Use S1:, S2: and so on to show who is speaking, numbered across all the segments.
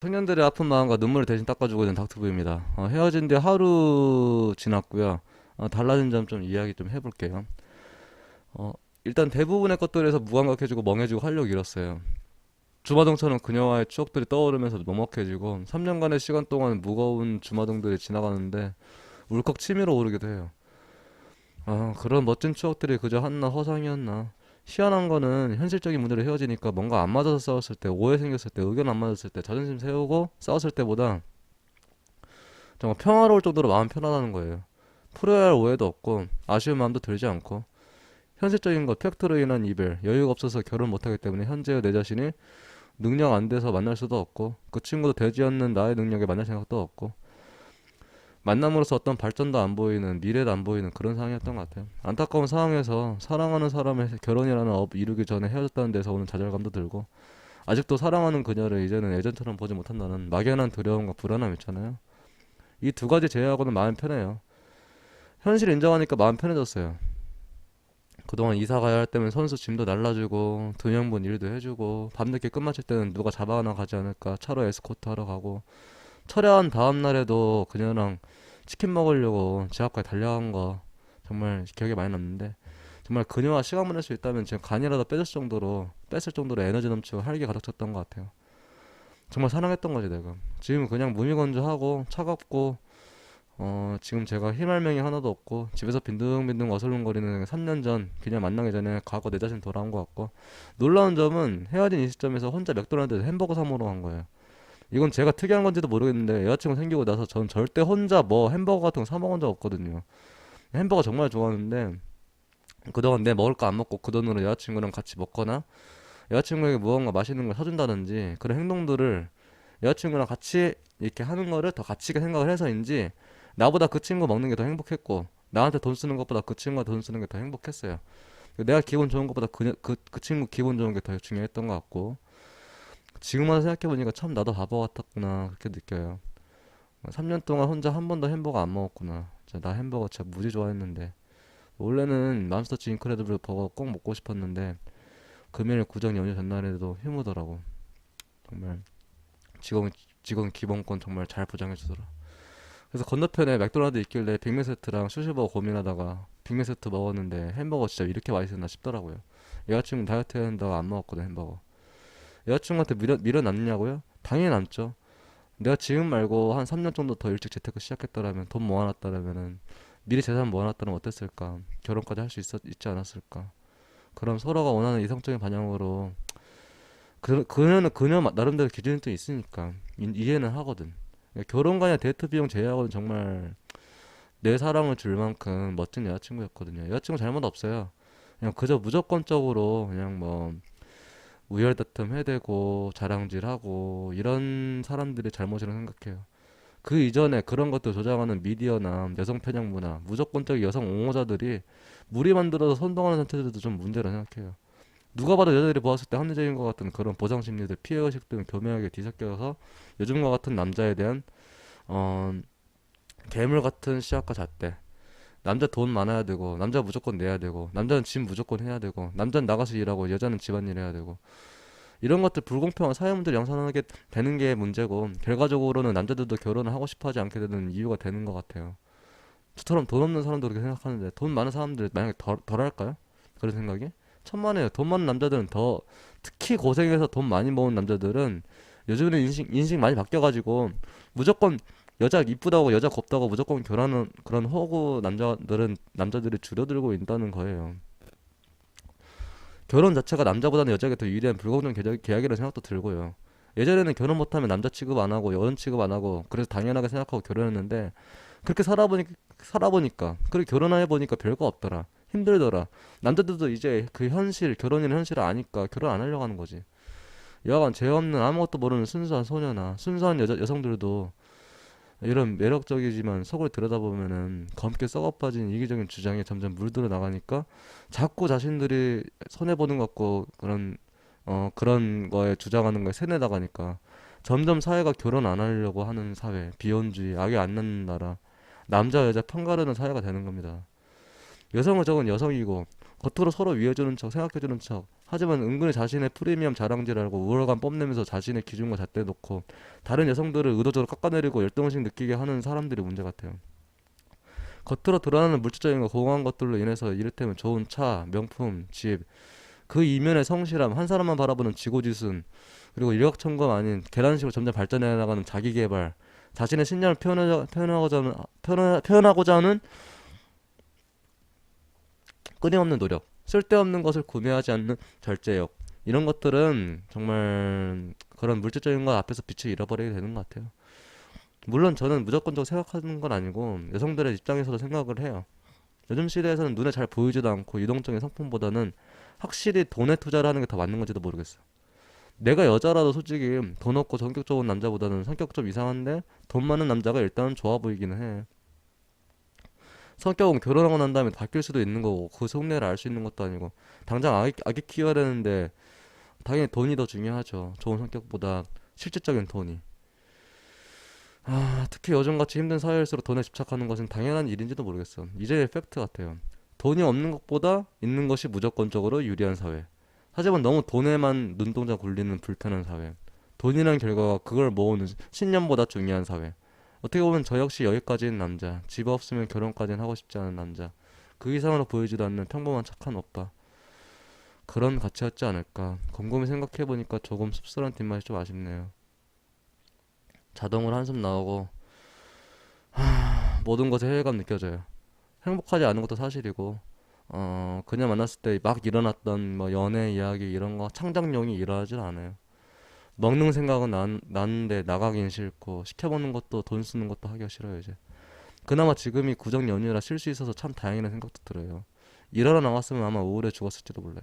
S1: 청년들의 아픈 마음과 눈물을 대신 닦아주고 있는 닥터부입니다. 어, 헤어진 지 하루 지났고요. 어, 달라진 점 좀 이야기 좀 해볼게요. 어, 일단 대부분의 것들에서 무감각해지고 멍해지고 활력 잃었어요. 주마등처럼 그녀와의 추억들이 떠오르면서 먹먹해지고 3년간의 시간 동안 무거운 주마등들이 지나가는데 울컥 치밀어 오르기도 해요. 아, 그런 멋진 추억들이 그저 한낱 허상이었나. 희한한 거는 현실적인 문제로 헤어지니까 뭔가 안 맞아서 싸웠을 때, 오해 생겼을 때, 의견 안 맞았을 때, 자존심 세우고 싸웠을 때보다 정말 평화로울 정도로 마음 편안하는 거예요. 풀어야 할 오해도 없고, 아쉬운 마음도 들지 않고, 현실적인 것, 팩트로 인한 이별, 여유가 없어서 결혼 못하기 때문에 현재의 내 자신이 능력 안 돼서 만날 수도 없고, 그 친구도 되지 않는 나의 능력에 만날 생각도 없고, 만남으로써 어떤 발전도 안 보이는 미래도 안 보이는 그런 상황이었던 것 같아요. 안타까운 상황에서 사랑하는 사람의 결혼이라는 업 이루기 전에 헤어졌다는 데서 오는 좌절감도 들고 아직도 사랑하는 그녀를 이제는 예전처럼 보지 못한다는 막연한 두려움과 불안함 있잖아요. 이 두 가지 제외하고는 마음 편해요. 현실 인정하니까 마음 편해졌어요. 그동안 이사 가야 할 때면 선수 짐도 날라주고 두 명분 일도 해주고 밤늦게 끝마칠 때는 누가 잡아나 가지 않을까 차로 에스코트 하러 가고 철회한 다음 날에도 그녀랑 치킨 먹으려고 제 앞까지 달려간 거 정말 기억에 많이 남는데 정말 그녀와 시간 보낼 수 있다면 지금 간이라도 빼줄 정도로 뺐을 정도로 에너지 넘치고 활기 가득 찼던 것 같아요. 정말 사랑했던 거지 내가. 지금 그냥 무미건조하고 차갑고 어 지금 제가 희말명이 하나도 없고 집에서 빈둥빈둥 어슬렁거리는 3년 전 그냥 만나기 전에 과거 내 자신 돌아온 것 같고 놀라운 점은 헤어진 이 시점에서 혼자 맥도날드에서 햄버거 사 먹으러 간 거예요. 이건 제가 특이한 건지도 모르겠는데 여자친구 생기고 나서 전 절대 혼자 뭐 햄버거 같은 거 사 먹은 적 없거든요. 햄버거 정말 좋아하는데 그동안 내 먹을 거 안 먹고 그 돈으로 여자친구랑 같이 먹거나 여자친구에게 무언가 맛있는 걸 사준다든지 그런 행동들을 여자친구랑 같이 이렇게 하는 거를 더 가치 있게 생각을 해서인지 나보다 그 친구 먹는 게 더 행복했고 나한테 돈 쓰는 것보다 그 친구가 돈 쓰는 게 더 행복했어요. 내가 기분 좋은 것보다 그, 그, 그 친구 기분 좋은 게 더 중요했던 것 같고 지금 와서 생각해보니까 참 나도 바보 같았구나 그렇게 느껴요. 3년 동안 혼자 한 번도 햄버거 안 먹었구나. 진짜 나 햄버거 진짜 무지 좋아했는데 원래는 맘스터치 인크레디블 버거 꼭 먹고 싶었는데 금요일 구정 연휴 전날에도 휴무더라고. 정말 직원 직원 기본권 정말 잘 보장해 주더라. 그래서 건너편에 맥도날드 있길래 빅맥 세트랑 슈슈버거 고민하다가 빅맥 세트 먹었는데 햄버거 진짜 이렇게 맛있었나 싶더라고요. 여자친구 다이어트 해야 한다고 안 먹었거든 햄버거. 여자친구한테 밀어, 밀어남냐고요? 당연히 남죠. 내가 지금 말고 한 3년 정도 더 일찍 재테크 시작했더라면, 돈 모아놨더라면은, 미리 재산 모아놨더라면 어땠을까? 결혼까지 할 수 있지 않았을까? 그럼 서로가 원하는 이성적인 방향으로, 그, 그녀는 그녀 마- 나름대로 기준이 또 있으니까, 이, 이해는 하거든. 결혼관이나 데이트 비용 제외하고는 정말 내 사랑을 줄 만큼 멋진 여자친구였거든요. 여자친구 잘못 없어요. 그냥 그저 무조건적으로 그냥 뭐, 우열다툼 해대고 자랑질하고 이런 사람들이 잘못이라고 생각해요. 그 이전에 그런 것들 조장하는 미디어나 여성 편향 문화, 무조건적 여성 옹호자들이 무리 만들어서 선동하는 단체들도 좀 문제라 생각해요. 누가 봐도 여자들이 보았을 때 합리적인 것 같은 그런 보상 심리들, 피해 의식 등 교묘하게 뒤섞여서 요즘과 같은 남자에 대한 어, 괴물 같은 시각과 잣대. 남자 돈 많아야 되고, 남자 무조건 내야 되고, 남자는 집 무조건 해야 되고, 남자는 나가서 일하고, 여자는 집안일 해야 되고, 이런 것들 불공평한 사회 문제를 양산하게 되는 게 문제고 결과적으로는 남자들도 결혼을 하고 싶어 하지 않게 되는 이유가 되는 것 같아요. 저처럼 돈 없는 사람도 그렇게 생각하는데 돈 많은 사람들 만약에 덜, 덜 할까요? 그런 생각이? 천만에요. 돈 많은 남자들은 더 특히 고생해서 돈 많이 모은 남자들은 요즘에 인식, 인식 많이 바뀌어가지고 무조건 여자 이쁘다고 여자 곱다고 무조건 결혼하는 그런 허구 남자들은 남자들이 줄어들고 있다는 거예요. 결혼 자체가 남자보다는 여자에게 더 유리한 불공정 계약- 계약이라는 생각도 들고요. 예전에는 결혼 못하면 남자 취급 안 하고 여자 취급 안 하고 그래서 당연하게 생각하고 결혼했는데 그렇게 살아보니 살아보니까 그렇게 결혼해 보니까 별거 없더라. 힘들더라. 남자들도 이제 그 현실 결혼이라는 현실을 아니까 결혼 안 하려고 하는 거지. 여하간 죄 없는 아무것도 모르는 순수한 소녀나 순수한 여자 여성들도 이런 매력적이지만 속을 들여다보면은 검게 썩어빠진 이기적인 주장에 점점 물들어 나가니까 자꾸 자신들이 손해 보는 것 같고 그런 어 그런 거에 주장하는 거에 세뇌 나가니까 점점 사회가 결혼 안 하려고 하는 사회, 비혼주의, 아기 안 낳는 나라, 남자 여자 편가르는 사회가 되는 겁니다. 여성은 적은 여성이고 겉으로 서로 위해주는 척, 생각해주는 척 하지만 은근히 자신의 프리미엄 자랑질하고 우월감 뽐내면서 자신의 기준과 잣대 놓고 다른 여성들을 의도적으로 깎아내리고 열등의식 느끼게 하는 사람들이 문제 같아요. 겉으로 드러나는 물질적인 거 공허한 것들로 인해서 이를테면 좋은 차, 명품, 집, 그 이면의 성실함, 한 사람만 바라보는 지고지순, 그리고 일각천금 아닌 계란식으로 점점 발전해 나가는 자기개발, 자신의 신념을 표현하, 표현하고자 하는, 표현, 표현하고자 하는 끊임없는 노력, 쓸데없는 것을 구매하지 않는 절제력, 이런 것들은 정말 그런 물질적인 것 앞에서 빛을 잃어버리게 되는 것 같아요. 물론 저는 무조건적으로 생각하는 건 아니고 여성들의 입장에서도 생각을 해요. 요즘 시대에서는 눈에 잘 보이지도 않고 유동적인 상품보다는 확실히 돈에 투자를 하는 게 더 맞는 건지도 모르겠어. 내가 여자라도 솔직히 돈 없고 성격 좋은 남자보다는 성격 좀 이상한데 돈 많은 남자가 일단은 좋아 보이기는 해. 성격은 결혼하고 난 다음에 바뀔 수도 있는 거고 그 속내를 알 수 있는 것도 아니고 당장 아기, 아기 키워야 되는데 당연히 돈이 더 중요하죠. 좋은 성격보다 실질적인 돈이. 아, 특히 요즘같이 힘든 사회일수록 돈에 집착하는 것은 당연한 일인지도 모르겠어. 이제 팩트 같아요. 돈이 없는 것보다 있는 것이 무조건적으로 유리한 사회. 하지만 너무 돈에만 눈동자 굴리는 불편한 사회. 돈이란 결과가 그걸 모으는 신념보다 중요한 사회. 어떻게 보면 저 역시 여기까지인 남자. 집 없으면 결혼까지는 하고 싶지 않은 남자. 그 이상으로 보이지도 않는 평범한 착한 오빠. 그런 가치였지 않을까. 곰곰이 생각해보니까 조금 씁쓸한 뒷맛이 좀 아쉽네요. 자동으로 한숨 나오고 하, 모든 것에 회의감 느껴져요. 행복하지 않은 것도 사실이고 어 그냥 만났을 때 막 일어났던 뭐 연애 이야기 이런 거 창작용이 일어나질 않아요. 먹는 생각은 난, 나는데 나가긴 싫고 시켜먹는 것도 돈 쓰는 것도 하기가 싫어요 이제. 그나마 지금이 구정 연휴라 쉴 수 있어서 참 다행이라는 생각도 들어요. 일하러 나갔으면 아마 우울해 죽었을지도 몰라요.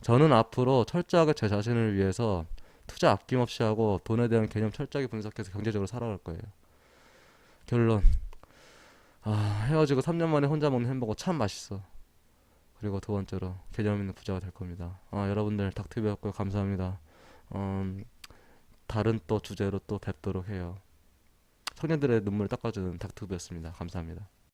S1: 저는 앞으로 철저하게 제 자신을 위해서 투자 아낌없이 하고 돈에 대한 개념 철저하게 분석해서 경제적으로 살아갈 거예요. 결론. 아, 헤어지고 3년 만에 혼자 먹는 햄버거 참 맛있어. 그리고 두 번째로 개념 있는 부자가 될 겁니다. 아, 여러분들 닥터비였고요. 감사합니다. 음, 다른 또 주제로 또 뵙도록 해요. 청년들의 눈물을 닦아주는 닥터비였습니다. 감사합니다.